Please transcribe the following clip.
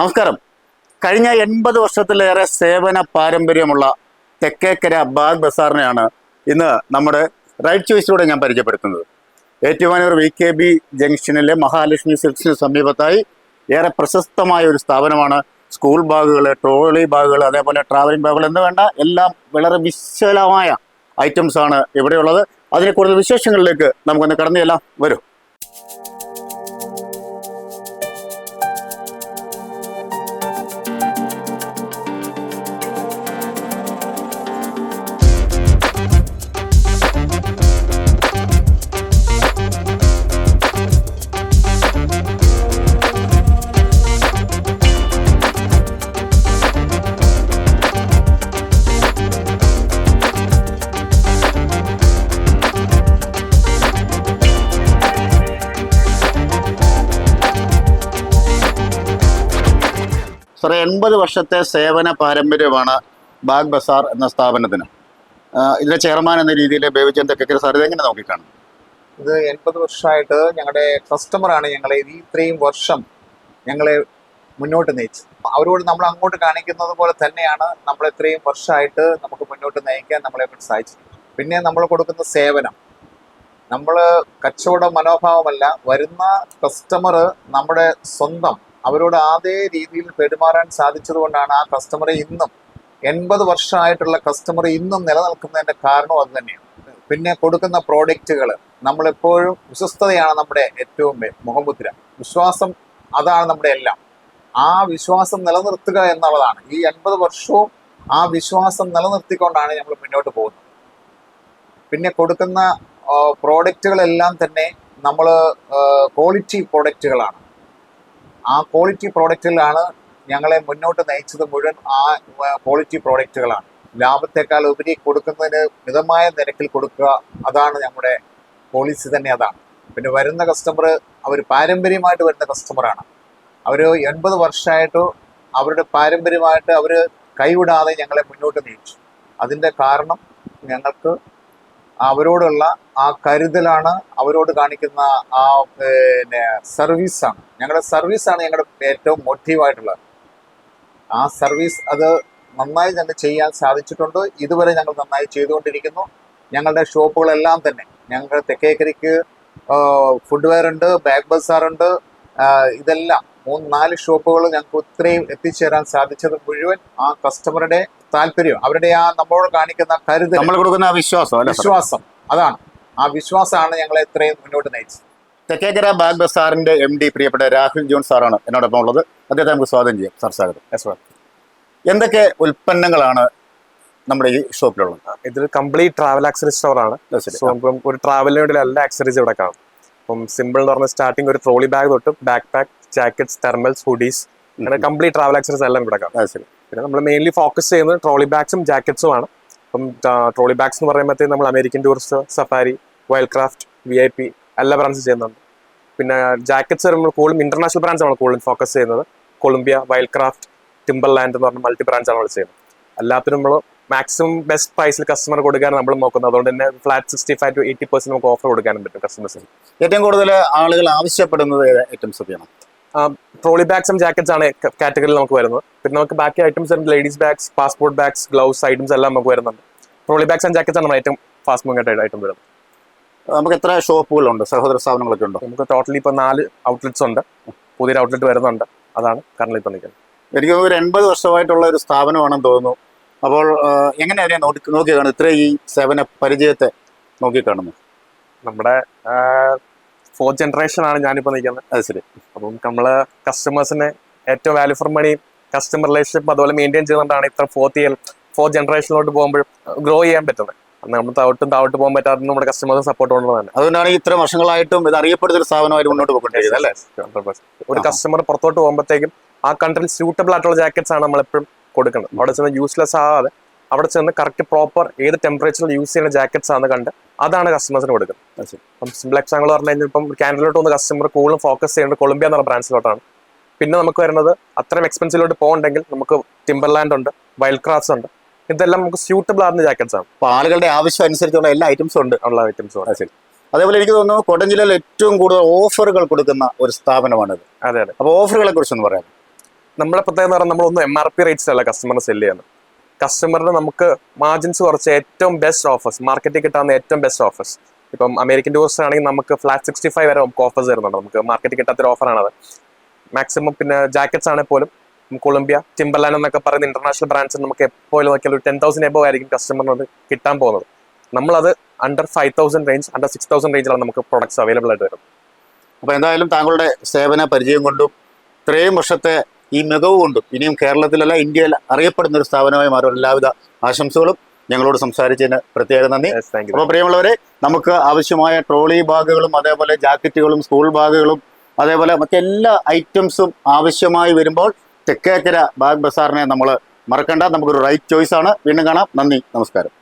നമസ്കാരം. കഴിഞ്ഞ എൺപത് വർഷത്തിലേറെ സേവന പാരമ്പര്യമുള്ള തെക്കേക്കര ബാഗ് ബസാറിനെയാണ് ഇന്ന് നമ്മുടെ റൈറ്റ് ചോയ്സിലൂടെ ഞാൻ പരിചയപ്പെടുത്തുന്നത്. ഏറ്റുമാനൂർ വി കെ ബി ജംഗ്ഷനിലെ മഹാലക്ഷ്മി സിൽക്സിന് സമീപത്തായി ഏറെ പ്രശസ്തമായ ഒരു സ്ഥാപനമാണ് സ്കൂൾ ബാഗുകൾ ട്രോളി ബാഗുകൾ അതേപോലെ ട്രാവലിംഗ് ബാഗുകൾ എന്ന് വേണ്ട എല്ലാം വളരെ വിശാലമായ ഐറ്റംസ് ആണ് ഇവിടെയുള്ളത്. അതിനെ കൂടുതൽ വിശേഷങ്ങളിലേക്ക് നമുക്കൊന്ന് കടന്നു ചെല്ലാം. വരും. സാറേ എൺപത് വർഷത്തെ സേവന പാരമ്പര്യമാണ് ബാഗ് ബസാർ എന്ന സ്ഥാപനത്തിന്. ഇതിലെ ചെയർമാൻ എന്ന രീതിയിൽ ബേബിചന്ദ് തെക്കക്കര സാർ ഇതെങ്ങനെ നോക്കിക്കാണും? ഇത് എൺപത് വർഷമായിട്ട് ഞങ്ങളുടെ കസ്റ്റമറാണ് ഞങ്ങളെ ഈ ഇത്രയും വർഷം ഞങ്ങളെ മുന്നോട്ട് നയിച്ചത്. അവരോട് നമ്മൾ അങ്ങോട്ട് കാണിക്കുന്നത് പോലെ തന്നെയാണ് നമ്മൾ ഇത്രയും വർഷമായിട്ട് നമുക്ക് മുന്നോട്ട് നയിക്കാൻ നമ്മളെ കൊണ്ട് സാധിച്ചത് പിന്നെ നമ്മൾ കൊടുക്കുന്ന സേവനം. നമ്മൾ കച്ചവട മനോഭാവമല്ല വരുന്ന കസ്റ്റമർ നമ്മുടെ സ്വന്തം അവരോട് അതേ രീതിയിൽ പെരുമാറാൻ സാധിച്ചതുകൊണ്ടാണ് ആ കസ്റ്റമറെ ഇന്നും എൺപത് വർഷമായിട്ടുള്ള കസ്റ്റമർ ഇന്നും നിലനിൽക്കുന്നതിന്റെ കാരണം അത് തന്നെയാണ്. പിന്നെ കൊടുക്കുന്ന പ്രോഡക്റ്റുകൾ നമ്മളെപ്പോഴും വിശ്വസ്തതയാണ് നമ്മുടെ ഏറ്റവും മുഖമുദ്ര വിശ്വാസം അതാണ് നമ്മുടെ എല്ലാം. ആ വിശ്വാസം നിലനിർത്തുക എന്നുള്ളതാണ്. ഈ എൺപത് വർഷവും ആ വിശ്വാസം നിലനിർത്തിക്കൊണ്ടാണ് നമ്മൾ മുന്നോട്ട് പോകുന്നത്. പിന്നെ കൊടുക്കുന്ന പ്രോഡക്റ്റുകളെല്ലാം തന്നെ നമ്മൾ ക്വാളിറ്റി പ്രോഡക്റ്റുകളാണ് ആ ക്വാളിറ്റി പ്രോഡക്റ്റുകളാണ് ഞങ്ങളെ മുന്നോട്ട് നയിച്ചത് മുഴുവൻ ആ ക്വാളിറ്റി പ്രോഡക്റ്റുകളാണ് ലാഭത്തെക്കാൾ ഉപരി കൊടുക്കുന്നതിന് മിതമായ നിരക്കിൽ കൊടുക്കുക അതാണ് നമ്മുടെ പോളിസി തന്നെ അതാണ്. പിന്നെ വരുന്ന കസ്റ്റമർ അവർ പാരമ്പര്യമായിട്ട് വരുന്ന കസ്റ്റമറാണ് അവർ എൺപത് വർഷമായിട്ട് അവരുടെ പാരമ്പര്യമായിട്ട് അവർ കൈവിടാതെ ഞങ്ങളെ മുന്നോട്ട് നയിച്ചു. അതിന്റെ കാരണം ഞങ്ങൾക്ക് അവരോടുള്ള ആ കരുതലാണ് അവരോട് കാണിക്കുന്ന ആ പിന്നെ സർവീസാണ്. ഞങ്ങളുടെ സർവീസാണ് ഞങ്ങളുടെ ഏറ്റവും മോട്ടീവായിട്ടുള്ളത് ആ സർവീസ് അത് നന്നായി തന്നെ ചെയ്യാൻ സാധിച്ചിട്ടുണ്ട്. ഇതുവരെ ഞങ്ങൾ നന്നായി ചെയ്തുകൊണ്ടിരിക്കുന്നു. ഞങ്ങളുടെ ഷോപ്പുകളെല്ലാം തന്നെ. ഞങ്ങൾ തെക്കേക്കരിക്ക് ഫുഡ് വെയർ ഉണ്ട് ബാഗ് ബസാർ ഉണ്ട് ഇതെല്ലാം മൂന്ന് നാല് ഷോപ്പുകൾ ഞങ്ങൾക്ക് ഇത്രയും എത്തിച്ചേരാൻ സാധിച്ചത് മുഴുവൻ ആ കസ്റ്റമറുടെ താല്പര്യം. അവരുടെ ആ നമ്മളോട് കാണിക്കുന്ന കരുതൽ നമ്മൾ കൊടുക്കുന്ന ആ വിശ്വാസം വിശ്വാസം. അതാണ്. ആ വിശ്വാസമാണ് ഞങ്ങളെ ഇത്രയും മുന്നോട്ട് നയിച്ചത്. തെക്കേക്കര ബാഗ് ബസാറിന്റെ എം ഡി പ്രിയപ്പെട്ട രാഹുൽ ജോൺ സാറാണ് എന്നോടൊപ്പം ഉള്ളത്. അദ്ദേഹത്തെ നമുക്ക് സ്വാഗതം ചെയ്യാം. സാർ സ്വാഗതം. എന്തൊക്കെ ഉൽപ്പന്നങ്ങളാണ് നമ്മുടെ ഈ ഷോപ്പിലുള്ളത്? ഇതൊരു കംപ്ലീറ്റ് ട്രാവൽ ആക്സറീസ് സ്റ്റോർ ആണ്. ഒരു ട്രാവലിന് വേണ്ടി എല്ലാ ആക്സറീസ് ഇവിടെ കാണും. അപ്പം സിമ്പിൾ എന്ന് പറഞ്ഞ സ്റ്റാർട്ടിങ് ഒരു ട്രോളി ബാഗ് തൊട്ട് back pack jackets thermals hoodies അങ്ങനെ കംപ്ലീറ്റ് ട്രാവൽ ആക്സറീസ് എല്ലാം ഇവിടെ കാണും. ശരി. പിന്നെ നമ്മൾ മെയിൻലി ഫോക്കസ് ചെയ്യുന്നത് ട്രോളി ബാഗ്സും ജാക്കറ്റ്സുമാണ് അപ്പം ട്രോളി ബാഗ്സ് എന്ന് പറയുമ്പോഴത്തേക്ക് നമ്മൾ American tourist Safari Wildcraft V I P എല്ലാ ബ്രാൻഡ്സും ചെയ്യുന്നുണ്ട്. പിന്നെ ജാക്കറ്റ്സ് നമ്മൾ കൂടുതലും ഇന്റർനാഷണൽ ബ്രാൻഡ്സ് ആണ് കൂടുതലും ഫോക്കസ് ചെയ്യുന്നത്. Columbia Wildcraft Timberland എന്ന് പറഞ്ഞ മൾട്ടി ബ്രാൻഡ്സ് ആണ് നമ്മൾ ചെയ്യുന്നത്. എല്ലാത്തിനും നമ്മൾ മാക്സിമം ബെസ്റ്റ് പ്രൈസിൽ കസ്റ്റമർ കൊടുക്കാൻ നമ്മൾ നോക്കുന്നത്. അതുകൊണ്ട് തന്നെ flat sixty five to eighty percent നമുക്ക് ഓഫർ കൊടുക്കാനും പറ്റും കസ്റ്റമേഴ്സിന് ഏറ്റവും കൂടുതൽ ആളുകൾ ആവശ്യപ്പെടുന്നത് ഐറ്റംസ് ഒക്കെയാണ്? ട്രോളി ബാഗ്സും ജാക്കറ്റ്സ് ആണ് കാറ്റഗറിയിൽ നമുക്ക് വരുന്നത്. പിന്നെ നമുക്ക് ബാക്കി ഐറ്റംസ് ഉണ്ട് ladies bags passport bags gloves items എല്ലാം നമുക്ക് വരുന്നുണ്ട്. ട്രോളി ബാഗ്സ് ആൻഡ് ജാക്കറ്റ്സ് ആണ് നമ്മുടെ ഏറ്റവും ഫാസ്റ്റ് മൂവിംഗ് ആയിട്ട് ഐറ്റം വരുന്നത്. നമുക്ക് എത്ര ഷോപ്പുകളുണ്ട്? സഹോദര സ്ഥാപനങ്ങളൊക്കെ ഉണ്ടോ? നമുക്ക് ടോട്ടലി ഇപ്പോൾ നാല് ഔട്ട്ലെറ്റ്സ് ഉണ്ട്. പുതിയൊരു ഔട്ട്ലെറ്റ് വരുന്നുണ്ട്. അതാണ് കറണ്ട് ഇപ്പോൾ നിൽക്കുന്നത്. എനിക്ക് ഒരു എൺപത് വർഷമായിട്ടുള്ള ഒരു സ്ഥാപനമാണെന്ന് തോന്നുന്നു. അപ്പോൾ എങ്ങനെയാണ് എങ്ങനെ അതിനെ നോക്കി നോക്കി ഇത്രയും ഇത്ര ഈ സേവന പരിചയത്തെ നോക്കി കാണുന്നു. നമ്മുടെ ഫോർത്ത് ജനറേഷൻ ആണ് ഞാനിപ്പോൾ നിൽക്കുന്നത്. അത് ശരി. അപ്പം നമ്മൾ കസ്റ്റമേഴ്സിന് ഏറ്റവും value for money customer relationship അതുപോലെ മെയിന്റെയിൻ ചെയ്യുന്നതാണ് ഇത്ര ഫോർത്ത് ഇയർ ഫോർത്ത് ജനറേഷനിലോട്ട് പോകുമ്പോഴും ഗ്രോ ചെയ്യാൻ പറ്റുന്നത്. നമ്മൾ താവട്ടും താവട്ട് പോകാൻ പറ്റാതെ നമ്മുടെ കസ്റ്റമേഴ്സ് സപ്പോർട്ട് കൊണ്ടുള്ളതാണ്. അതുകൊണ്ടാണ് ഇത്ര വർഷങ്ങളായിട്ടും ഇത് അറിയപ്പെടുന്ന ഒരു സ്ഥാപനമായി മുന്നോട്ട് പോയിക്കൊണ്ടിരിക്കുന്നത് അല്ലേ? 100%. ഒരു കസ്റ്റമർ പുറത്തോട്ട് പോകുമ്പോഴത്തേക്കും ആ കൺട്രിയിൽ സ്യൂട്ടബിൾ ആയിട്ടുള്ള ജാക്കറ്റ്സ് ആണ് നമ്മളെപ്പോഴും കൊടുക്കുന്നത്. അവിടെ ചെന്ന് യൂസ്ലെസ് ആവാതെ അവിടെ ചെന്ന് കറക്റ്റ് പ്രോപ്പർ ഏത് ടെമ്പറേച്ചറിൽ യൂസ് ചെയ്യുന്ന ജാക്കറ്റ്സ് ആണെന്ന് കണ്ട് അതാണ് കസ്റ്റമേഴ്സിന് കൊടുക്കുന്നത്. അപ്പം സിമ്പിൾ എക്സാമ്പിൾ പറഞ്ഞു കഴിഞ്ഞാൽ ഇപ്പം കാനഡയിലോട്ട് വന്ന് കസ്റ്റമർ കൂടുതലും ഫോക്കസ് ചെയ്യുന്നത് കൊളംബിയ എന്ന ബ്രാൻഡ്സിലോട്ടാണ് പിന്നെ നമുക്ക് വരുന്നത് അത്രയും എക്സ്പെൻസീവിലോട്ട് പോകണ്ടെങ്കിൽ നമുക്ക് ടിംബർലാൻഡ് ഉണ്ട് വൈൽഡ് ക്രാഫ്റ്റ്സ് ഉണ്ട്. ഇതെല്ലാം നമുക്ക് സ്യൂട്ടബിൾ ആകുന്ന ജാക്കറ്റ്സ് ആണ്. അപ്പോൾ ആളുകളുടെ ആവശ്യം അനുസരിച്ചുള്ള എല്ലാ ഐറ്റംസും ഉണ്ട്. ഉള്ള ഐറ്റംസ് ഉണ്ട്. ശരി. അതേപോലെ എനിക്ക് തോന്നുന്നു കൊടം ജില്ലയിൽ ഏറ്റവും കൂടുതൽ ഓഫറുകൾ കൊടുക്കുന്ന ഒരു സ്ഥാപനമാണിത്. അതെ അതെ. അപ്പോൾ ഓഫറുകളെ കുറിച്ചൊന്ന് പറയാം നമ്മളെ പ്രത്യേകത എന്ന് പറഞ്ഞാൽ നമ്മളൊന്നും എം ആർ പി റേറ്റ്സ് അല്ല കസ്റ്റമറിന് സെല്ല് ചെയ്യുന്നത്. കസ്റ്റമറിന് നമുക്ക് മാർജിൻസ് കുറച്ച് ഏറ്റവും ബെസ്റ്റ് ഓഫേഴ്സ് മാർക്കറ്റിൽ കിട്ടാവുന്ന ഏറ്റവും ബെസ്റ്റ് ഓഫേഴ്സ് ഇപ്പം അമേരിക്കൻ ടൂറിസ്റ്റ് ആണെങ്കിൽ നമുക്ക് ഫ്ലാറ്റ് സിക്സ്റ്റി ഫൈവ് വരെ നമുക്ക് ഓഫേഴ്സ് തരുന്നുണ്ട്. നമുക്ക് മാർക്കറ്റിൽ കിട്ടാത്തൊരു ഓഫറാണത് മാക്സിമം പിന്നെ ജാക്കറ്റ്സ് ആണെങ്കിൽ പോലും കൊളംബിയ ടിംബർലാൻഡ് എന്നൊക്കെ പറയുന്ന ഇന്റർനാഷണൽ ബ്രാൻഡ്സ് നമുക്ക് എപ്പോഴും നോക്കിയാൽ ഒരു ടെൻ തൗസൻഡ് എബോ ആയിരിക്കും കസ്റ്റമറിനോട് കിട്ടാൻ പോകുന്നത്. നമ്മളത് under five thousand range under six thousand റേഞ്ചിലാണ് നമുക്ക് പ്രോഡക്ട്സ് അവൈലബിൾ ആയിട്ട് വരുന്നത്. അപ്പോൾ എന്തായാലും താങ്കളുടെ സേവന പരിചയം കൊണ്ടും ഇത്രയും വർഷത്തെ ഈ മികവ് കൊണ്ടും ഇനിയും കേരളത്തിലല്ല ഇന്ത്യയിൽ അറിയപ്പെടുന്ന ഒരു സ്ഥാപനമായി മാറും. എല്ലാവിധ ആശംസകളും ഞങ്ങളോട് സംസാരിച്ചതിന് പ്രത്യേക നന്ദി. അപ്പോൾ പ്രിയമുള്ളവരെ നമുക്ക് ആവശ്യമായ ട്രോളി ബാഗുകളും അതേപോലെ ജാക്കറ്റുകളും സ്കൂൾ ബാഗുകളും അതേപോലെ മറ്റെല്ലാ ഐറ്റംസും ആവശ്യമായി വരുമ്പോൾ തെക്കേക്കര ബാഗ് ബസാറിനെ നമ്മൾ മറക്കണ്ട. നമുക്കൊരു റൈറ്റ് ചോയ്സ് ആണ്. വീണ്ടും കാണാം. നന്ദി നമസ്കാരം.